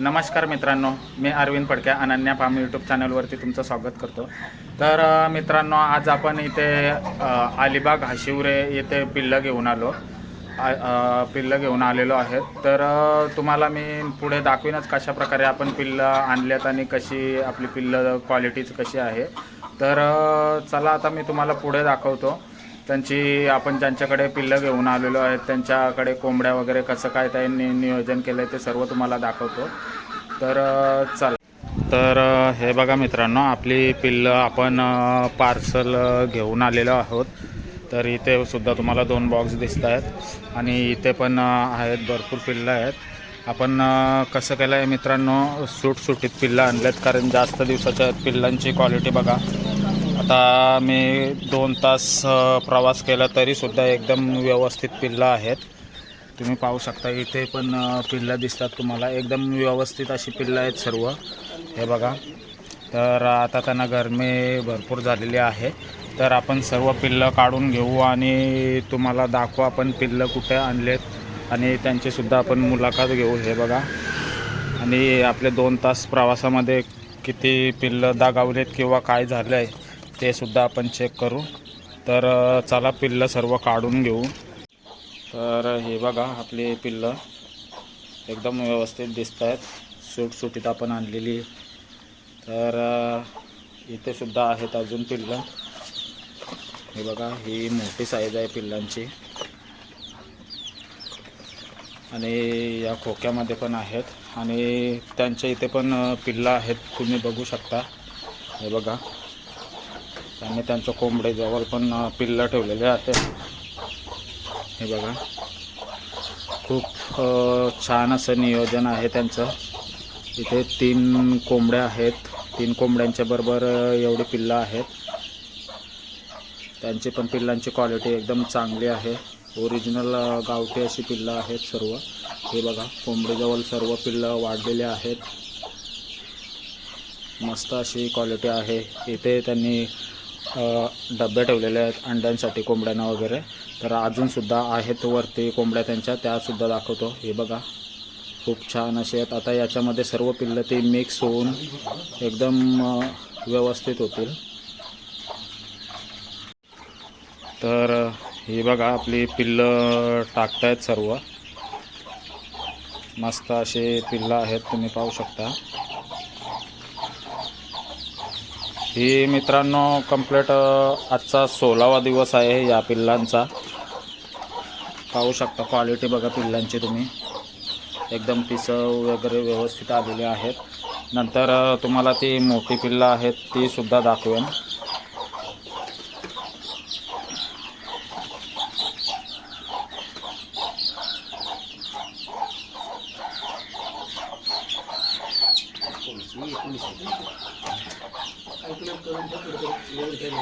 नमस्कार मित्रांनो मी अरविंद पडक्या अनन्या फार्म यूट्यूब चॅनलवरती तुमचं स्वागत करतो. तर मित्रांनो आज आपण इथे अलिबाग हशिवरे येथे पिल्लं घेऊन आलो. पिल्लं घेऊन आलेलो आहेत. तर तुम्हाला मी पुढे दाखवीनच कशा प्रकारे आपण पिल्लं आणल्यात आणि कशी आपली पिल्लं क्वालिटीच कशी आहे. तर चला आता मी तुम्हाला पुढे दाखवतो. त्यांची आपण ज्यांच्याकडे पिल्लं घेऊन आलेलो आहेत त्यांच्याकडे कोंबड्या वगैरे कसं काय त्यांनी नियोजन केलं आहे ते सर्व तुम्हाला दाखवतो. तर अ, चला. तर हे बघा मित्रांनो आपली पिल्लं आपण पार्सल घेऊन आलेलो आहोत. तर इथे सुद्धा तुम्हाला दोन बॉक्स दिसत आहेत आणि इथे पण आहेत भरपूर पिल्लं आहेत. आपण कसं केलं आहे मित्रांनो सुटसुटीत पिल्लं आणलेत कारण जास्त दिवसाच्या आहेत पिल्लांची क्वालिटी बघा. आता मी दोन तास प्रवास केला तरीसुद्धा एकदम व्यवस्थित पिल्लं आहेत. तुम्ही पाहू शकता इथे पण पिल्लं दिसतात तुम्हाला. एकदम व्यवस्थित अशी पिल्लं आहेत सर्व. हे बघा. तर आता त्यांना गरमी भरपूर झालेली आहे. तर आपण सर्व पिल्लं काढून घेऊ आणि तुम्हाला दाखवा आपण पिल्लं कुठे आणलेत. आणि त्यांचीसुद्धा आपण मुलाखत घेऊ. हे बघा. आणि आपले दोन तास प्रवासामध्ये किती पिल्लं दागावलेत किंवा काय झालं आहे ते सुद्धा आपण चेक करू. तर चला पिल्लं सर्व काढून घेऊ. तर हे बघा आपली पिल्लं एकदम व्यवस्थित दिसत आहेत सुटसुटीत आपण आणलेली. तर इथे सुद्धा आहेत अजून पिल्लं. हे बघा ही मोठी साईज आहे पिल्लांची. आणि या खोक्यामध्ये पण आहेत. आणि त्यांच्या इथे पण पिल्लं आहेत. तुम्ही बघू शकता. हे बघा. त्यांनी त्यांच्या कोंबडीजवळ पण पिल्लं ठेवलेले आहेत हे बघा. खूप छान असं नियोजन आहे त्यांचं. इथे तीन कोंबड्या आहेत. तीन कोंबड्यांच्या बरोबर एवढी पिल्लं आहेत. त्यांची पण पिल्लांची क्वालिटी एकदम चांगली आहे. ओरिजिनल गावठी अशी पिल्लं आहेत सर्व. हे बघा कोंबडीजवळ सर्व पिल्लं वाढलेली आहेत. मस्त अशी क्वालिटी आहे. इथे त्यांनी डबे ठेवलेले आहेत अंड्यांसाठी कोंबड्यांना वगैरे. तर अजूनसुद्धा आहेत वरती कोंबड्या त्यांच्या त्यासुद्धा दाखवतो. हे बघा खूप छान असे आहेत. आता याच्यामध्ये सर्व पिल्लं ती मिक्स होऊन एकदम व्यवस्थित होतील. तर हे ही बघा आपली पिल्लं टाकतायत सर्व. मस्त असे पिल्लं आहेत तुम्ही पाहू शकता. ही मित्रांनो कंप्लीट आजचा सोळावा दिवस आहे या पिल्लांचा. पाहू शकता क्वालिटी बघा पिल्लांची तुम्ही. एकदम पिसं वगैरे व्यवस्थित आलेले आहेत. नंतर तुम्हाला ती मोठी पिल्लं आहेत ती सुद्धा दाखवेन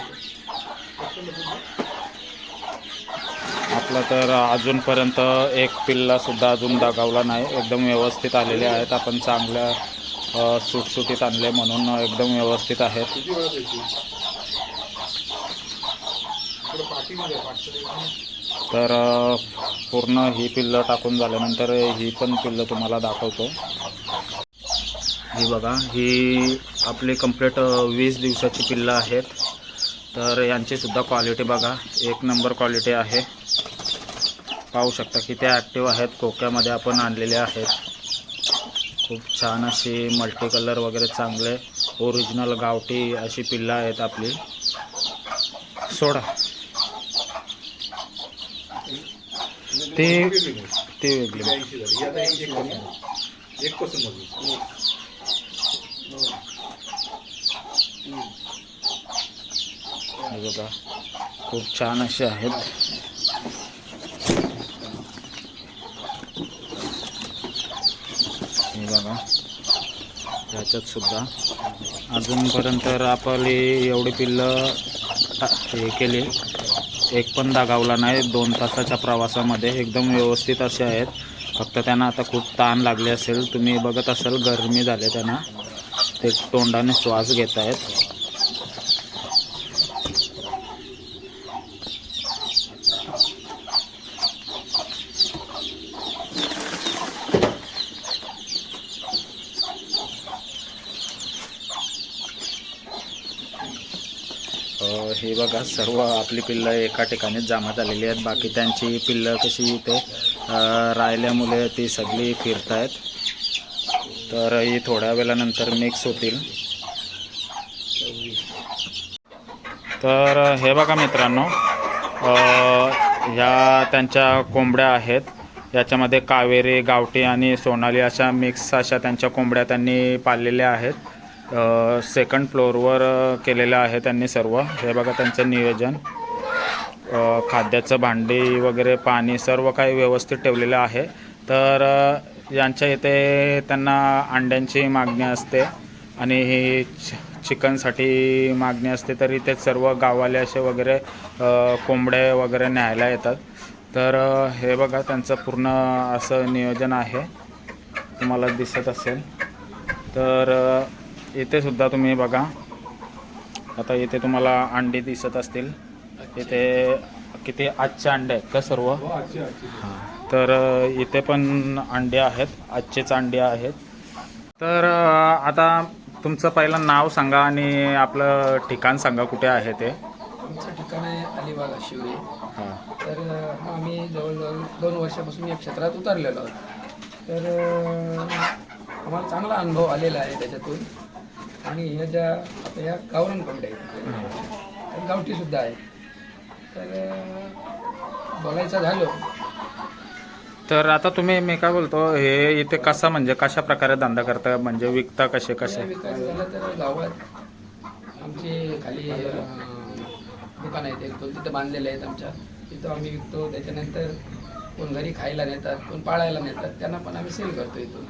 आपला तर अजूनपर्यंत एक पिल्लासुद्धा अजून दागावला नाही. एकदम व्यवस्थित आलेले आहेत. आपण चांगल्या सुटसुटीत आणले म्हणून एकदम व्यवस्थित आहेत. तर पूर्ण ही पिल्लं टाकून झाल्यानंतर ही पण पिल्लं तुम्हाला दाखवतो. हे बघा ही आपली कंप्लीट वीस दिवसाची पिल्लं आहेत. तर यांचीसुद्धा क्वालिटी बघा. एक नंबर क्वालिटी आहे. पाहू शकता किती ॲक्टिव्ह आहेत. कोक्यामध्ये आपण आणलेले आहेत. खूप छान अशी मल्टी कलर वगैरे चांगले ओरिजिनल गावठी अशी पिल्लं आहेत आपली. सोडा. ते ते वेगळी. हे बघा खूप छान असे आहेत. बघा ह्याच्यात सुद्धा अजूनपर्यंत आपली एवढी पिल्लं टा- हे केली. एक पण दागावला नाही दोन तासाच्या प्रवासामध्ये. एकदम व्यवस्थित असे आहेत. फक्त त्यांना आता खूप ताण लागले असेल. तुम्ही बघत असाल गरमी झाले त्यांना. ते तोंडाने श्वास घेत आहेत अ, हे बघा सर्व आपली पिल्लं एका ठिकाणीच जमा झालेली आहेत. बाकी त्यांची पिल्लं कशी इथे राहिल्यामुळे ती सगळी फिरत आहेत तर ही थोड्या वेळानंतर मिक्स होतील. तर हे बघा मित्रांनो ह्या त्यांच्या कोंबड्या आहेत. याच्यामध्ये कावेरी गावठी आणि सोनाली अशा मिक्स अशा त्यांच्या कोंबड्या त्यांनी पाळलेल्या आहेत. सेकंड फ्लोअरवर केलेलं आहे त्यांनी सर्व. हे बघा त्यांचं नियोजन. खाद्याचं भांडी वगैरे पाणी सर्व काही व्यवस्थित ठेवलेलं आहे. तर यांच्या इथे त्यांना अंड्यांची मागणी असते आणि ही चि- चिकनसाठी मागणी असते. तर इथे सर्व गाववाले असे वगैरे कोंबडे वगैरे न्यायला येतात. तर हे बघा त्यांचं पूर्ण असं नियोजन आहे. तुम्हाला दिसत असेल. तर इथे सुद्धा तुम्ही बघा. आता इथे तुम्हाला अंडी दिसत असतील. इथे किती आजचे अंडे आहेत का सर्व? हां तर इथे पण अंडे आहेत. आजचेच अंडे आहेत. तर आता तुमचं पहिलं नाव सांगा आणि आपलं ठिकाण सांगा कुठे आहे ते. आमचं ठिकाण आहे अलिबाग शिवरे. हां. तर आम्ही जवळजवळ दोन वर्षापासून या क्षेत्रात उतरलेलो आहोत. तर आम्हाला चांगला अनुभव आलेला आहे त्याच्यातून. आणि ह्या ज्या आता या गावरान कोंबड्या आहेत. त्या गावठीसुद्धा आहेत तर बोलायचं झालं. तर आता तुम्ही मी काय बोलतो हे इथे कसा म्हणजे कशा प्रकारे धंदा करता? म्हणजे विकता कसे कसे? झालं तर गावात आमचे खाली दुकान आहेत. एक दोन तिथं बांधलेले आहेत आमच्या. तिथं आम्ही विकतो. त्याच्यानंतर कोण घरी खायला नेतात कोण पाळायला नेतात त्यांना पण आम्ही सेल करतो इथून.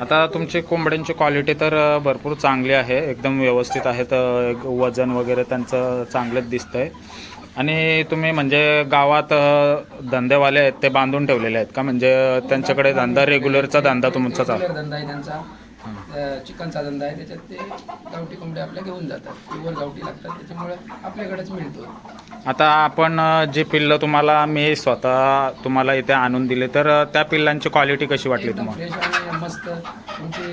आता तुमची कोंबड्यांची क्वालिटी तर भरपूर चांगली आहे. एकदम व्यवस्थित आहेत वजन वगैरे त्यांचं चांगलंच दिसतंय. आणि तुम्ही म्हणजे गावात धंदेवाले आहेत ते बांधून ठेवलेले आहेत का? म्हणजे त्यांच्याकडे धंदा रेग्युलरचा धंदा तुमचा चालू धंदा आहे त्यांचा. चिकनचा धंदा आहे त्याच्यात ते गावठी कोंबड्या आपल्या घेऊन जातात. प्युअर गावठी लागतात त्याच्यामुळे आपल्याकडेच मिळतो. आता आपण जी पिल्लं तुम्हाला मी स्वतः तुम्हाला इथे आणून दिले तर त्या पिल्लांची क्वालिटी कशी वाटली एकदम तुम्हाला? फ्रेश आणि मस्त. तुमची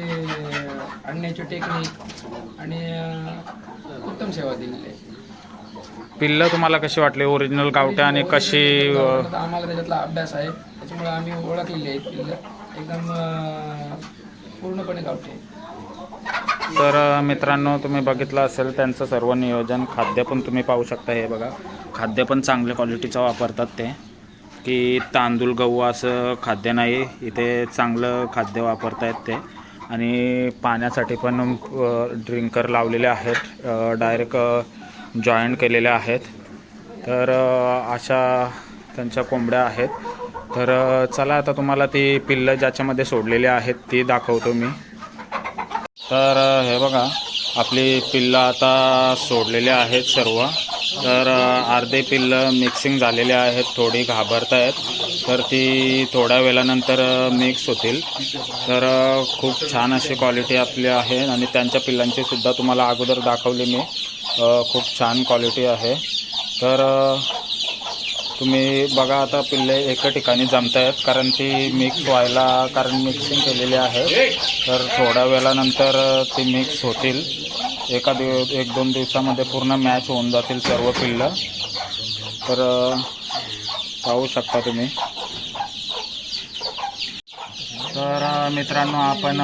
आणण्याची टेक्निक आणि अं, उत्तम सेवा दिलेली आहे. पिल्लं तुम्हाला कशी वाटली? ओरिजिनल गावठ्या आणि कशी अ, आम्हाला त्याच्यातला अभ्यास आहे त्याच्यामुळे आम्ही ओळखलेली आहेत पिल्लं. एकदम अं, पूर्णपणे गावठी तर मित्रांनो तुम्ही बघितलं असेल त्यांचं सर्व नियोजन खाद्य पण तुम्ही पाहू शकता हे बघा. खाद्य पण चांगल्या क्वालिटीचं वापरतात ते. की तांदूळ गहू असं खाद्य नाही इथे चांगलं खाद्य वापरतायत ते. आणि पाण्यासाठी पण ड्रिंकर लावलेले आहेत डायरेक्ट जॉईंट केलेले आहेत. तर अशा त्यांच्या कोंबड्या आहेत. तर चला आता तुम्हाला ती पिल्लं ज्याच्यामध्ये सोडलेली आहेत ती दाखवतो मी. तर हे बघा आपली पिल्लं आता सोडलेली आहेत सर्व. तर अर्धे पिल्लं मिक्सिंग झालेले आहेत थोडी घाबरत आहेत तर ती थोड्या वेळानंतर मिक्स होतील. तर खूप छान अशी क्वालिटी आपली आहे आणि त्यांच्या पिल्लांची सुद्धा तुम्हाला अगोदर दाखवली मी. खूप छान क्वालिटी आहे. तर तुम्ही बघा आता पिल्ले एका ठिकाणी जमत आहेत कारण ती मिक्स व्हायला कारण मिक्सिंग केलेली आहे. तर थोड्या वेळानंतर ती मिक्स होतील. एका दिव एक दोन दिवसामध्ये पूर्ण मॅच होऊन जातील सर्व पिल्लं. तर पाहू शकता तुम्ही. तर मित्रांनो आपण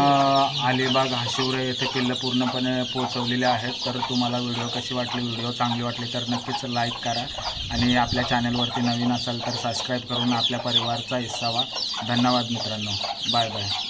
अलिबाग हाशिवरे येथे किल्ले पूर्णपणे पोचवलेले आहेत. तर तुम्हाला व्हिडिओ कशी वाटली व्हिडिओ चांगली वाटली तर नक्कीच लाईक करा आणि आपल्या चॅनलवरती नवीन असाल तर सबस्क्राईब करून आपल्या परिवारचा हिस्सा व्हा. धन्यवाद मित्रांनो. Bye bye.